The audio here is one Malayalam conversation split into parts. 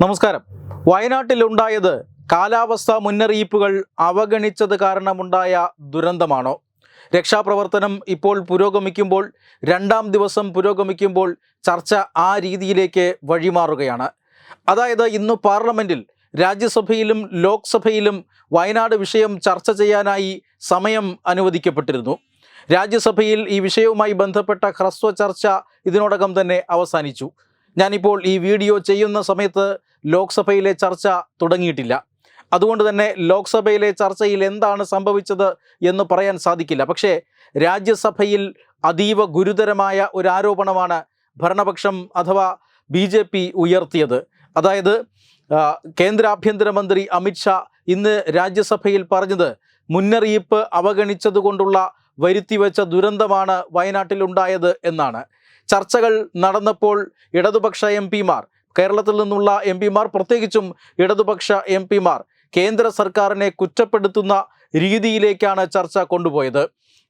നമസ്കാരം. വയനാട്ടിലുണ്ടായത് കാലാവസ്ഥാ മുന്നറിയിപ്പുകൾ അവഗണിച്ചത് കാരണമുണ്ടായ ദുരന്തമാണോ? രക്ഷാപ്രവർത്തനം ഇപ്പോൾ പുരോഗമിക്കുമ്പോൾ രണ്ടാം ദിവസം പുരോഗമിക്കുമ്പോൾ ചർച്ച ആ രീതിയിലേക്ക് വഴിമാറുകയാണ്. അതായത് ഇന്ന് പാർലമെന്റിൽ രാജ്യസഭയിലും ലോക്സഭയിലും വയനാട് വിഷയം ചർച്ച ചെയ്യാനായി സമയം അനുവദിക്കപ്പെട്ടിരുന്നു. രാജ്യസഭയിൽ ഈ വിഷയവുമായി ബന്ധപ്പെട്ട ഹ്രസ്വ ചർച്ച ഇതിനോടകം തന്നെ അവസാനിച്ചു. ഞാനിപ്പോൾ ഈ വീഡിയോ ചെയ്യുന്ന സമയത്ത് ലോക്സഭയിലെ ചർച്ച തുടങ്ങിയിട്ടില്ല. അതുകൊണ്ട് തന്നെ ലോക്സഭയിലെ ചർച്ചയിൽ എന്താണ് സംഭവിച്ചത് എന്ന് പറയാൻ സാധിക്കില്ല. പക്ഷേ രാജ്യസഭയിൽ അതീവ ഗുരുതരമായ ഒരു ആരോപണമാണ് ഭരണപക്ഷം അഥവാ ബി ജെ പി ഉയർത്തിയത്. അതായത് കേന്ദ്ര ആഭ്യന്തരമന്ത്രി അമിത്ഷാ ഇന്ന് രാജ്യസഭയിൽ പറഞ്ഞത് മുന്നറിയിപ്പ് അവഗണിച്ചതുകൊണ്ടുള്ള വരുത്തിവെച്ച ദുരന്തമാണ് വയനാട്ടിലുണ്ടായത് എന്നാണ്. ചർച്ചകൾ നടന്നപ്പോൾ ഇടതുപക്ഷ എം പിമാർ കേരളത്തിൽ നിന്നുള്ള എം പിമാർ പ്രത്യേകിച്ചും ഇടതുപക്ഷ എം പിമാർ കേന്ദ്ര സർക്കാരിനെ കുറ്റപ്പെടുത്തുന്ന രീതിയിലേക്കാണ് ചർച്ച കൊണ്ടുപോയത്.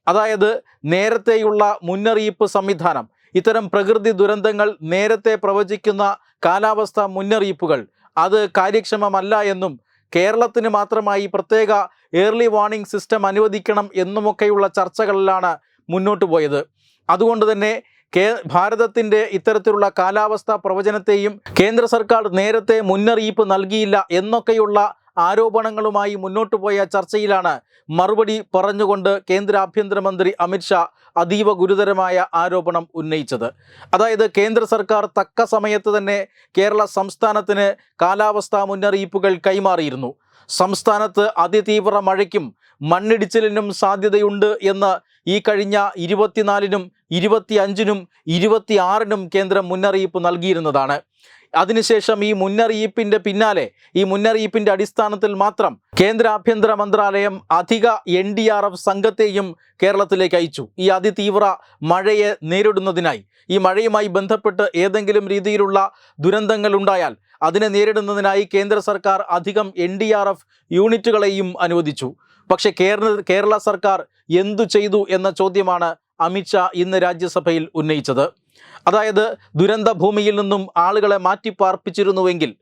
അതായത് നേരത്തെയുള്ള മുന്നറിയിപ്പ് സംവിധാനം ഇത്തരം പ്രകൃതി ദുരന്തങ്ങൾ നേരത്തെ പ്രവചിക്കുന്ന കാലാവസ്ഥ മുന്നറിയിപ്പുകൾ അത് കാര്യക്ഷമമല്ല എന്നും കേരളത്തിന് മാത്രമായി പ്രത്യേക ഏർലി വാർണിംഗ് സിസ്റ്റം അനുവദിക്കണം എന്നുമൊക്കെയുള്ള ചർച്ചകളിലാണ് മുന്നോട്ട് പോയത്. അതുകൊണ്ട് തന്നെ കേ ഭാരതത്തിന്റെ ഇത്തരത്തിലുള്ള കാലാവസ്ഥാ പ്രവചനത്തെയും കേന്ദ്ര സർക്കാർ നേരത്തെ മുന്നറിയിപ്പ് നൽകിയില്ല എന്നൊക്കെയുള്ള ആരോപണങ്ങളുമായി മുന്നോട്ടു പോയ ചർച്ചയിലാണ് മറുപടി പറഞ്ഞുകൊണ്ട് കേന്ദ്ര ആഭ്യന്തരമന്ത്രി അമിത്ഷാ അതീവ ഗുരുതരമായ ആരോപണം ഉന്നയിച്ചത്. അതായത് കേന്ദ്ര സർക്കാർ തക്ക സമയത്ത് തന്നെ കേരള സംസ്ഥാനത്തിന് കാലാവസ്ഥാ മുന്നറിയിപ്പുകൾ കൈമാറിയിരുന്നു. സംസ്ഥാനത്ത് അതിതീവ്ര മഴയ്ക്കും മണ്ണിടിച്ചിലിനും സാധ്യതയുണ്ട് എന്ന് ഈ കഴിഞ്ഞ ഇരുപത്തിനാലിനും ഇരുപത്തിയഞ്ചിനും ഇരുപത്തിയാറിനും കേന്ദ്രം മുന്നറിയിപ്പ് നൽകിയിരുന്നതാണ്. അതിനുശേഷം ഈ മുന്നറിയിപ്പിന്റെ പിന്നാലെ ഈ മുന്നറിയിപ്പിന്റെ അടിസ്ഥാനത്തിൽ മാത്രം കേന്ദ്ര ആഭ്യന്തര മന്ത്രാലയം അധിക എൻ ഡി ആർ എഫ് സംഘത്തെയും കേരളത്തിലേക്ക് അയച്ചു. ഈ അതിതീവ്ര മഴയെ നേരിടുന്നതിനായി. ഈ മഴയുമായി ബന്ധപ്പെട്ട് ഏതെങ്കിലും രീതിയിലുള്ള ദുരന്തങ്ങൾ ഉണ്ടായാൽ അതിനെ നേരിടുന്നതിനായി കേന്ദ്ര സർക്കാർ അധികം എൻ ഡി ആർ എഫ് യൂണിറ്റുകളെയും അനുവദിച്ചു. പക്ഷേ കേരള കേരള സർക്കാർ എന്തു ചെയ്തു എന്ന ചോദ്യമാണ് അമിത്ഷാ ഇന്ന് രാജ്യസഭയിൽ ഉന്നയിച്ചത്. അതായത് ദുരന്ത ഭൂമിയിൽ നിന്നും ആളുകളെ മാറ്റിപ്പാർപ്പിച്ചിരുന്നുവെങ്കിൽ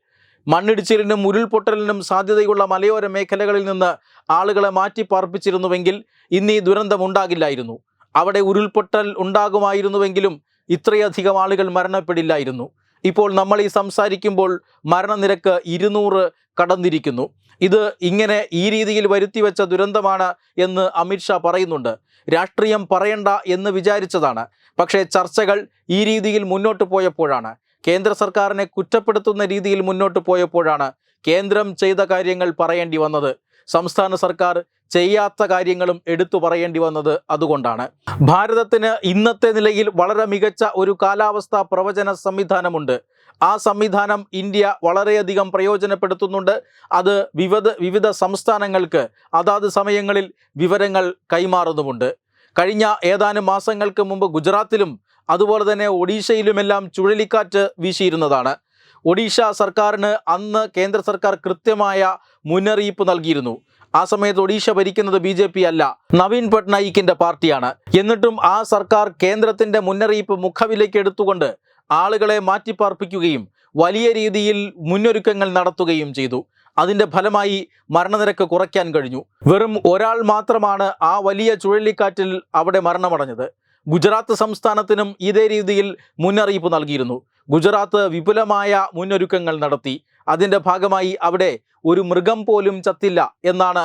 മണ്ണിടിച്ചിലിനും ഉരുൾപൊട്ടലിനും സാധ്യതയുള്ള മലയോര മേഖലകളിൽ നിന്ന് ആളുകളെ മാറ്റിപ്പാർപ്പിച്ചിരുന്നുവെങ്കിൽ ഇന്ന് ഈ ദുരന്തം ഉണ്ടാകില്ലായിരുന്നു. അവിടെ ഉരുൾപൊട്ടൽ ഉണ്ടാകുമായിരുന്നുവെങ്കിലും ഇത്രയധികം ആളുകൾ മരണപ്പെടില്ലായിരുന്നു. ഇപ്പോൾ നമ്മൾ ഈ സംസാരിക്കുമ്പോൾ മരണനിരക്ക് ഇരുന്നൂറ് കടന്നിരിക്കുന്നു. ഇത് ഇങ്ങനെ ഈ രീതിയിൽ വരുത്തിവെച്ച ദുരന്തമാണ് എന്ന് അമിത്ഷാ പറയുന്നുണ്ട്. രാഷ്ട്രീയം പറയണ്ട എന്ന് വിചാരിച്ചതാണ്. പക്ഷേ ചർച്ചകൾ ഈ രീതിയിൽ മുന്നോട്ട് പോയപ്പോഴാണ്. കേന്ദ്ര സർക്കാരിനെ കുറ്റപ്പെടുത്തുന്ന രീതിയിൽ മുന്നോട്ട് പോയപ്പോഴാണ് കേന്ദ്രം ചെയ്ത കാര്യങ്ങൾ പറയേണ്ടി വന്നത്. സംസ്ഥാന സർക്കാർ ചെയ്യാത്ത കാര്യങ്ങളും എടുത്തു പറയേണ്ടി വന്നത് അതുകൊണ്ടാണ്. ഭാരതത്തിന് ഇന്നത്തെ നിലയിൽ വളരെ മികച്ച ഒരു കാലാവസ്ഥാ പ്രവചന സംവിധാനമുണ്ട്. ആ സംവിധാനം ഇന്ത്യ വളരെയധികം പ്രയോജനപ്പെടുത്തുന്നുണ്ട്. അത് വിവിധ വിവിധ സംസ്ഥാനങ്ങൾക്ക് അതാത് സമയങ്ങളിൽ വിവരങ്ങൾ കൈമാറുന്നുമുണ്ട്. കഴിഞ്ഞ ഏതാനും മാസങ്ങൾക്ക് മുമ്പ് ഗുജറാത്തിലും അതുപോലെ തന്നെ ഒഡീഷയിലുമെല്ലാം ചുഴലിക്കാറ്റ് വീശിയിരുന്നതാണ്. ഒഡീഷ സർക്കാരിന് അന്ന് കേന്ദ്ര സർക്കാർ കൃത്യമായ മുന്നറിയിപ്പ് നൽകിയിരുന്നു. ആ സമയത്ത് ഒഡീഷ ഭരിക്കുന്നത് ബി ജെ പി അല്ല നവീൻ പട്നായിക്കിന്റെ പാർട്ടിയാണ്. എന്നിട്ടും ആ സർക്കാർ കേന്ദ്രത്തിന്റെ മുന്നറിയിപ്പ് മുഖവിലേക്ക് എടുത്തുകൊണ്ട് ആളുകളെ മാറ്റിപ്പാർപ്പിക്കുകയും വലിയ രീതിയിൽ മുന്നൊരുക്കങ്ങൾ നടത്തുകയും ചെയ്തു. അതിന്റെ ഫലമായി മരണനിരക്ക് കുറയ്ക്കാൻ കഴിഞ്ഞു. വെറും ഒരാൾ മാത്രമാണ് ആ വലിയ ചുഴലിക്കാറ്റിൽ അവിടെ മരണമടഞ്ഞത്. ഗുജറാത്ത് സംസ്ഥാനത്തിനും ഇതേ രീതിയിൽ മുന്നറിയിപ്പ് നൽകിയിരുന്നു. ഗുജറാത്ത് വിപുലമായ മുന്നൊരുക്കങ്ങൾ നടത്തി. അതിന്റെ ഭാഗമായി അവിടെ ഒരു മൃഗം പോലും ചത്തില്ല എന്നാണ്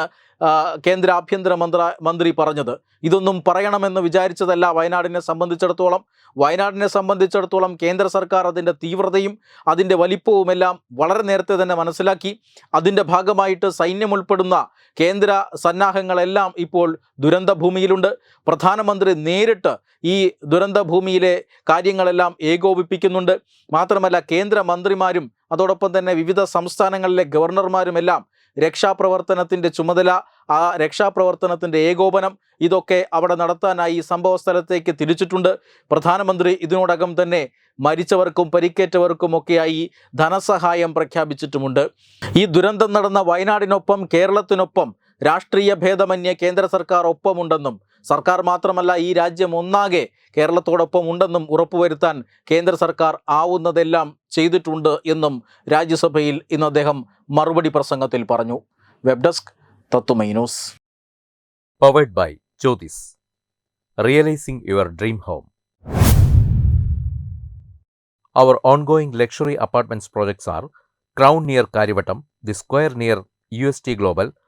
കേന്ദ്ര ആഭ്യന്തര മന്ത്ര മന്ത്രി പറഞ്ഞത്. ഇതൊന്നും പറയണമെന്ന് വിചാരിച്ചതല്ല വയനാടിനെ സംബന്ധിച്ചിടത്തോളം. വയനാടിനെ സംബന്ധിച്ചിടത്തോളം കേന്ദ്ര സർക്കാർ അതിന്റെ തീവ്രതയും അതിന്റെ വലിപ്പവുമെല്ലാം വളരെ നേരത്തെ തന്നെ മനസ്സിലാക്കി. അതിന്റെ ഭാഗമായിട്ട് സൈന്യം ഉൾപ്പെടുന്ന കേന്ദ്ര സന്നാഹങ്ങളെല്ലാം ഇപ്പോൾ ദുരന്ത ഭൂമിയിലുണ്ട് പ്രധാനമന്ത്രി നേരിട്ട് ഈ ദുരന്ത ഭൂമിയിലെ കാര്യങ്ങളെല്ലാം ഏകോപിപ്പിക്കുന്നുണ്ട്. മാത്രമല്ല കേന്ദ്ര മന്ത്രിമാരും അതോടൊപ്പം തന്നെ വിവിധ സംസ്ഥാനങ്ങളിലെ ഗവർണർമാരുമെല്ലാം രക്ഷാപ്രവർത്തനത്തിന്റെ ചുമതല ആ രക്ഷാപ്രവർത്തനത്തിന്റെ ഏകോപനം ഇതൊക്കെ അവിടെ നടത്താനായി സംഭവ സ്ഥലത്തേക്ക് തിരിച്ചിട്ടുണ്ട്. പ്രധാനമന്ത്രി ഇതിനോടകം തന്നെ മരിച്ചവർക്കും പരിക്കേറ്റവർക്കുമൊക്കെയായി ധനസഹായം പ്രഖ്യാപിച്ചിട്ടുമുണ്ട്. ഈ ദുരന്തം നടന്ന വയനാടിനൊപ്പം കേരളത്തിനൊപ്പം രാഷ്ട്രീയ ഭേദമന്യേ കേന്ദ്ര സർക്കാർ ഒപ്പമുണ്ടെന്നും സർക്കാർ മാത്രമല്ല ഈ രാജ്യം ഒന്നാകെ കേരളത്തോടൊപ്പം ഉണ്ടെന്നും ഉറപ്പുവരുത്താൻ കേന്ദ്ര സർക്കാർ ആവുന്നതെല്ലാം ചെയ്തിട്ടുണ്ട് എന്നും രാജ്യസഭയിൽ ഇന്ന് അദ്ദേഹം മറുപടി പ്രസംഗത്തിൽ പറഞ്ഞു. വെബ് ഡെസ്ക് തത്തുമൈ news. Luxury apartments projects are Crown near Kariavattom the square near U S T Crown